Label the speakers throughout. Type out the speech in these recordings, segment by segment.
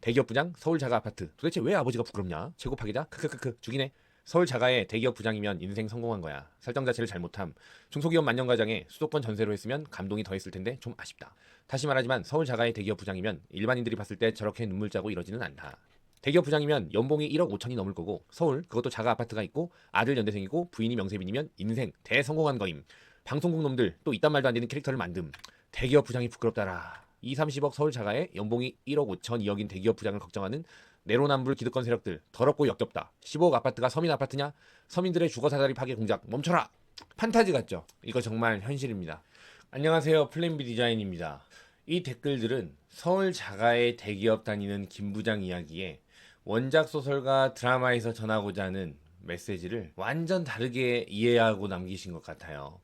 Speaker 1: 대기업 부장 서울 자가 아파트. 도대체 왜 아버지가 부끄럽냐? 최고 파기자 크크크크 죽이네. 서울 자가의 대기업 부장이면 인생 성공한 거야. 설정 자체를 잘못함. 중소기업 만년가장에 수도권 전세로 했으면 감동이 더 했을 텐데 좀 아쉽다. 다시 말하지만 서울 자가의 대기업 부장이면 일반인들이 봤을 때 저렇게 눈물 짜고 이러지는 않다. 대기업 부장이면 연봉이 1억 5천이 넘을 거고 서울 그것도 자가 아파트가 있고 아들 연대생이고 부인이 명세빈이면 인생 대성공한 거임. 방송국 놈들 또 이딴 말도 안 되는 캐릭터를 만듦. 대기업 부장이 부끄럽다라. 2, 30억 서울 자가에 연봉이 1억 5천 2억인 대기업 부장을 걱정하는 내로남불 기득권 세력들 더럽고 역겹다. 15억 아파트가 서민 아파트냐? 서민들의 주거사다리 파괴 공작 멈춰라. 판타지 같죠? 이거 정말 현실입니다. 안녕하세요. 플랜비 디자인입니다. 이 댓글들은 서울 자가의 대기업 다니는 김 부장 이야기에 원작 소설과 드라마에서 전하고자 하는 메시지를 완전 다르게 이해하고 남기신 것 같아요.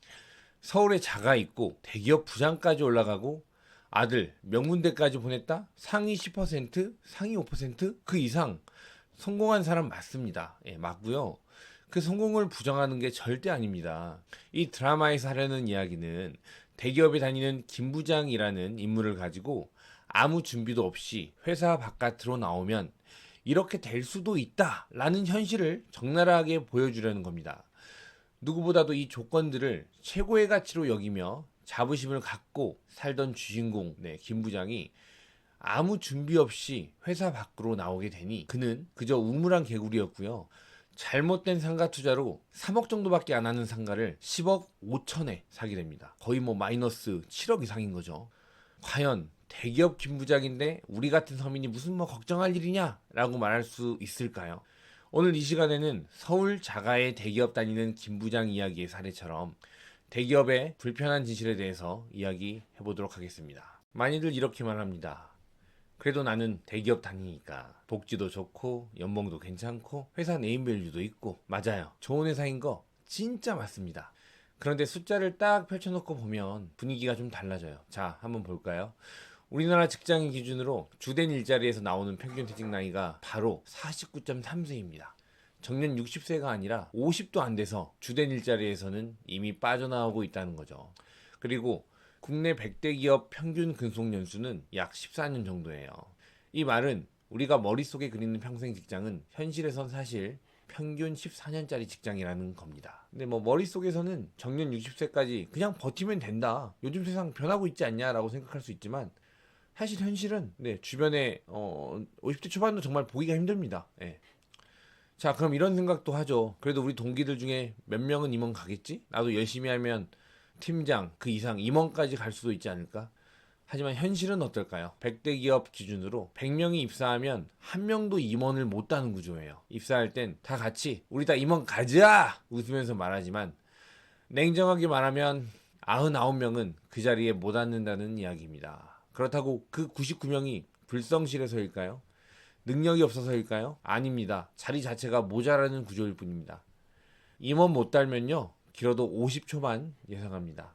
Speaker 1: 서울에 자가 있고 대기업 부장까지 올라가고 아들 명문대까지 보냈다? 상위 10%, 상위 5%그 이상 성공한 사람 맞습니다. 예, 맞고요. 그 성공을 부정하는 게 절대 아닙니다. 이 드라마에서 하려는 이야기는 대기업에 다니는 김 부장이라는 인물을 가지고 아무 준비도 없이 회사 바깥으로 나오면 이렇게 될 수도 있다 라는 현실을 적나라하게 보여주려는 겁니다. 누구보다도 이 조건들을 최고의 가치로 여기며 자부심을 갖고 살던 주인공, 네, 김 부장이 아무 준비 없이 회사 밖으로 나오게 되니 그는 그저 우물한 개구리였고요. 잘못된 상가 투자로 3억 정도밖에 안 하는 상가를 10억 5천에 사게 됩니다. 거의 뭐 마이너스 7억 이상인 거죠. 과연 대기업 김 부장인데 우리 같은 서민이 무슨 뭐 걱정할 일이냐라고 말할 수 있을까요? 오늘 이 시간에는 서울 자가의 대기업 다니는 김 부장 이야기의 사례처럼 대기업의 불편한 진실에 대해서 이야기해 보도록 하겠습니다. 많이들 이렇게 말합니다. 그래도 나는 대기업 다니니까 복지도 좋고 연봉도 괜찮고 회사 네임밸류도 있고 맞아요. 좋은 회사인 거 진짜 맞습니다. 그런데 숫자를 딱 펼쳐놓고 보면 분위기가 좀 달라져요. 자, 한번 볼까요? 우리나라 직장인 기준으로 주된 일자리에서 나오는 평균 퇴직 나이가 바로 49.3세입니다. 정년 60세가 아니라 50도 안 돼서 주된 일자리에서는 이미 빠져나오고 있다는 거죠. 그리고 국내 100대 기업 평균 근속 연수는 약 14년 정도예요. 이 말은 우리가 머릿속에 그리는 평생 직장은 현실에선 사실 평균 14년짜리 직장이라는 겁니다. 근데 뭐 머릿속에서는 정년 60세까지 그냥 버티면 된다. 요즘 세상 변하고 있지 않냐라고 생각할 수 있지만 사실 현실은 네, 주변에 어 50대 초반도 정말 보기가 힘듭니다. 예. 자, 그럼 이런 생각도 하죠. 그래도 우리 동기들 중에 몇 명은 임원 가겠지? 나도 열심히 하면 팀장 그 이상 임원까지 갈 수도 있지 않을까? 하지만 현실은 어떨까요? 100대 기업 기준으로 100명이 입사하면 한 명도 임원을 못 따는 구조예요. 입사할 땐 다 같이 우리 다 임원 가자! 웃으면서 말하지만 냉정하게 말하면 99명은 그 자리에 못 앉는다는 이야기입니다. 그렇다고 그 99명이 불성실해서일까요? 능력이 없어서일까요? 아닙니다. 자리 자체가 모자라는 구조일 뿐입니다. 임원 못 달면요. 길어도 50초만 예상합니다.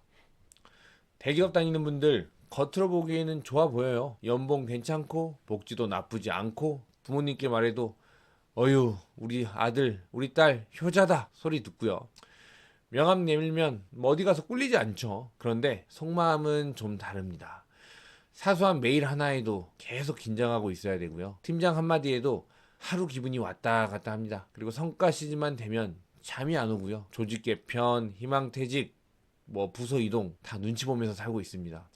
Speaker 1: 대기업 다니는 분들 겉으로 보기에는 좋아 보여요. 연봉 괜찮고 복지도 나쁘지 않고 부모님께 말해도 어휴 우리 아들 우리 딸 효자다 소리 듣고요. 명함 내밀면 뭐 어디 가서 꿀리지 않죠. 그런데 속마음은 좀 다릅니다. 사소한 메일 하나에도 계속 긴장하고 있어야 되고요. 팀장 한마디에도 하루 기분이 왔다 갔다 합니다. 그리고 성과 시즌만 되면 잠이 안 오고요. 조직 개편, 희망 퇴직, 뭐 부서 이동 다 눈치 보면서 살고 있습니다.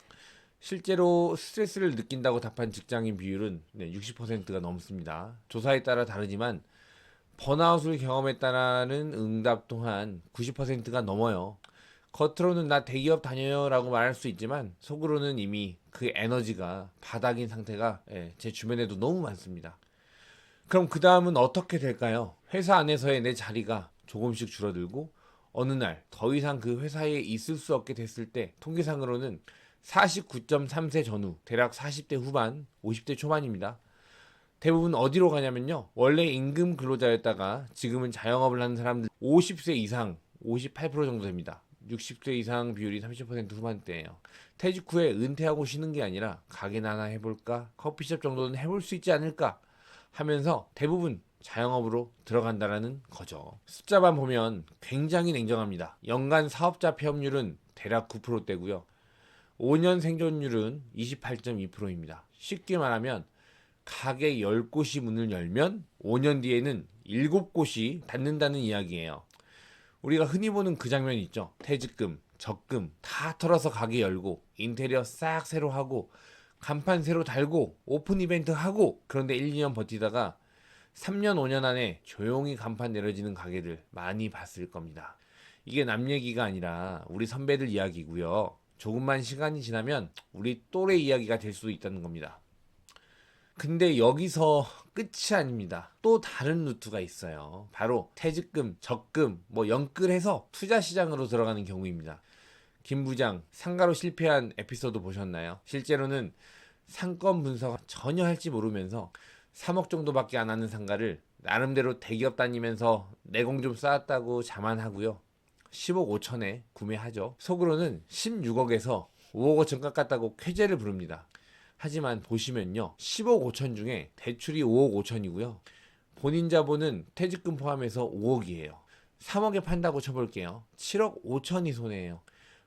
Speaker 1: 실제로 스트레스를 느낀다고 답한 직장인 비율은 네, 60%가 넘습니다. 조사에 따라 다르지만 번아웃을 경험했다라는 응답 또한 90%가 넘어요. 겉으로는 나 대기업 다녀요 라고 말할 수 있지만 속으로는 이미 그 에너지가 바닥인 상태가 예, 제 주변에도 너무 많습니다. 그럼 그 다음은 어떻게 될까요? 회사 안에서의 내 자리가 조금씩 줄어들고 어느 날 더 이상 그 회사에 있을 수 없게 됐을 때 통계상으로는 49.3세 전후 대략 40대 후반 50대 초반입니다. 대부분 어디로 가냐면요. 원래 임금 근로자였다가 지금은 자영업을 하는 사람들 50세 이상 58% 정도 됩니다. 60세 이상 비율이 30% 후반대예요. 퇴직 후에 은퇴하고 쉬는 게 아니라 가게나 하나 해볼까? 커피숍 정도는 해볼 수 있지 않을까? 하면서 대부분 자영업으로 들어간다라는 거죠. 숫자만 보면 굉장히 냉정합니다. 연간 사업자 폐업률은 대략 9%대고요. 5년 생존율은 28.2%입니다. 쉽게 말하면 가게 10곳이 문을 열면 5년 뒤에는 7곳이 닫는다는 이야기예요. 우리가 흔히 보는 그 장면 있죠. 퇴직금, 적금 다 털어서 가게 열고 인테리어 싹 새로 하고 간판 새로 달고 오픈 이벤트 하고 그런데 1, 2년 버티다가 3년, 5년 안에 조용히 간판 내려지는 가게들 많이 봤을 겁니다. 이게 남 얘기가 아니라 우리 선배들 이야기고요. 조금만 시간이 지나면 우리 또래 이야기가 될 수도 있다는 겁니다. 근데 여기서 끝이 아닙니다. 또 다른 루트가 있어요. 바로 퇴직금, 적금, 뭐 연끌해서 투자 시장으로 들어가는 경우입니다. 김 부장 상가로 실패한 에피소드 보셨나요? 실제로는 상권 분석 전혀 할지 모르면서 3억 정도밖에 안 하는 상가를 나름대로 대기업 다니면서 내공 좀 쌓았다고 자만하고요. 10억 5천에 구매하죠. 속으로는 16억에서 5억 5천 깎았다고 쾌재를 부릅니다. 하지만 보시면요. 10억 5천 중에 대출이 5억 5천이고요. 본인 자본은 퇴직금 포함해서 5억이에요. 3억에 판다고 쳐볼게요. 7억 5천이 손해예요.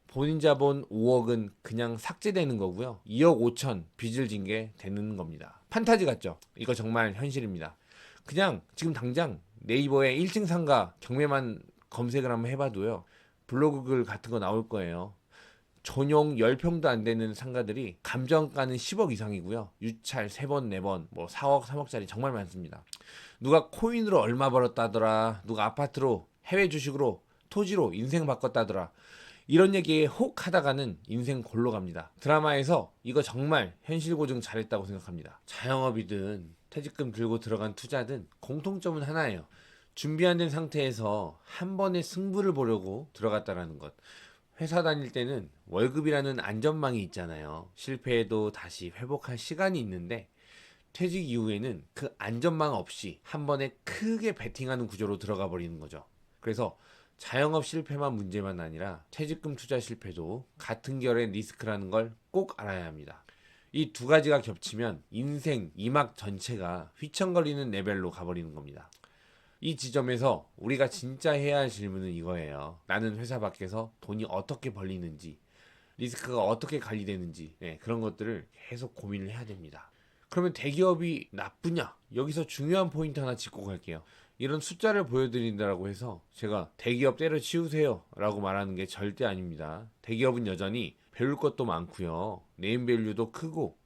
Speaker 1: 본인 자본 5억은 그냥 삭제되는 거고요. 2억 5천 빚을 진 게 되는 겁니다. 판타지 같죠? 이거 정말 현실입니다. 그냥 지금 당장 네이버에 1층 상가 경매만 검색을 한번 해봐도요. 블로그 글 같은 거 나올 거예요. 전용 10평도 안 되는 상가들이 감정가는 10억 이상이고요. 유찰 3번, 4번, 뭐 4억, 3억짜리 정말 많습니다. 누가 코인으로 얼마 벌었다더라. 누가 아파트로 해외 주식으로 토지로 인생 바꿨다더라. 이런 얘기에 혹 하다가는 인생 골로 갑니다. 드라마에서 이거 정말 현실 고증 잘했다고 생각합니다. 자영업이든 퇴직금 들고 들어간 투자든 공통점은 하나예요. 준비 안 된 상태에서 한 번에 승부를 보려고 들어갔다라는 것. 회사 다닐 때는 월급이라는 안전망이 있잖아요. 실패해도 다시 회복할 시간이 있는데 퇴직 이후에는 그 안전망 없이 한 번에 크게 베팅하는 구조로 들어가 버리는 거죠. 그래서 자영업 실패만 문제만 아니라 퇴직금 투자 실패도 같은 결의 리스크라는 걸 꼭 알아야 합니다. 이 두 가지가 겹치면 인생 이막 전체가 휘청거리는 레벨로 가버리는 겁니다. 이 지점에서 우리가 진짜 해야 할 질문은 이거예요. 나는 회사 밖에서 돈이 어떻게 벌리는지, 리스크가 어떻게 관리되는지, 네, 그런 것들을 계속 고민을 해야 됩니다. 그러면 대기업이 나쁘냐? 여기서 중요한 포인트 하나 짚고 갈게요. 이런 숫자를 보여드린다라고 해서 제가 대기업 때려치우세요 라고 말하는 게 절대 아닙니다. 대기업은 여전히 배울 것도 많고요. 네임밸류도 크고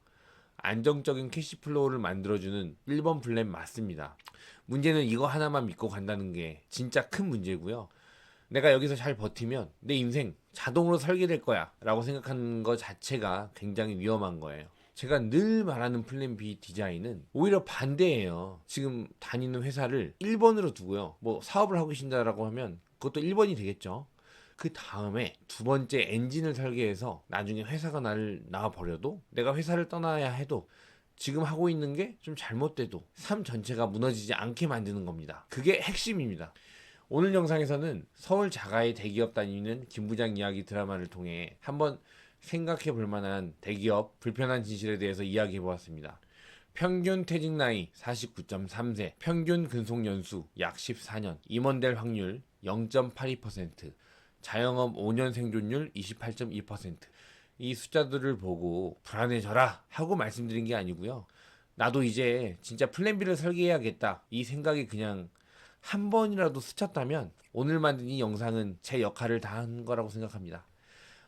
Speaker 1: 안정적인 캐시플로우를 만들어주는 1번 플랜 맞습니다. 문제는 이거 하나만 믿고 간다는 게 진짜 큰 문제고요. 내가 여기서 잘 버티면 내 인생 자동으로 설계될 거야 라고 생각하는 것 자체가 굉장히 위험한 거예요. 제가 늘 말하는 플랜 B 디자인은 오히려 반대예요. 지금 다니는 회사를 1번으로 두고요. 뭐 사업을 하고 계신다라고 하면 그것도 1번이 되겠죠. 그 다음에 두 번째 엔진을 설계해서 나중에 회사가 나를 나와 버려도 내가 회사를 떠나야 해도 지금 하고 있는 게 좀 잘못돼도 삶 전체가 무너지지 않게 만드는 겁니다. 그게 핵심입니다. 오늘 영상에서는 서울 자가의 대기업 다니는 김 부장 이야기 드라마를 통해 한번 생각해 볼 만한 대기업 불편한 진실에 대해서 이야기해 보았습니다. 평균 퇴직 나이 49.3세, 평균 근속 연수 약 14년, 임원될 확률 0.82%, 자영업 5년 생존율 28.2%. 이 숫자들을 보고 불안해져라 하고 말씀드린 게 아니고요. 나도 이제 진짜 플랜 B를 설계해야겠다. 이 생각이 그냥 한 번이라도 스쳤다면 오늘 만든 이 영상은 제 역할을 다한 거라고 생각합니다.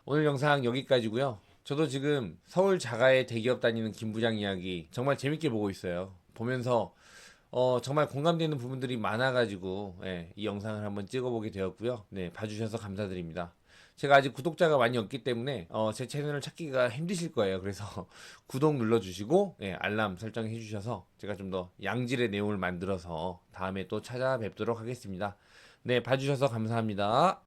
Speaker 1: 오늘 영상 여기까지고요. 저도 지금 서울 자가의 대기업 다니는 김 부장 이야기 정말 재밌게 보고 있어요. 보면서 어, 정말 공감되는 부분들이 많아가지고 예, 이 영상을 한번 찍어보게 되었고요. 네, 봐주셔서 감사드립니다. 제가 아직 구독자가 많이 없기 때문에 어, 제 채널을 찾기가 힘드실 거예요. 그래서 구독 눌러주시고 예, 알람 설정해 주셔서 제가 좀 더 양질의 내용을 만들어서 다음에 또 찾아뵙도록 하겠습니다. 네, 봐주셔서 감사합니다.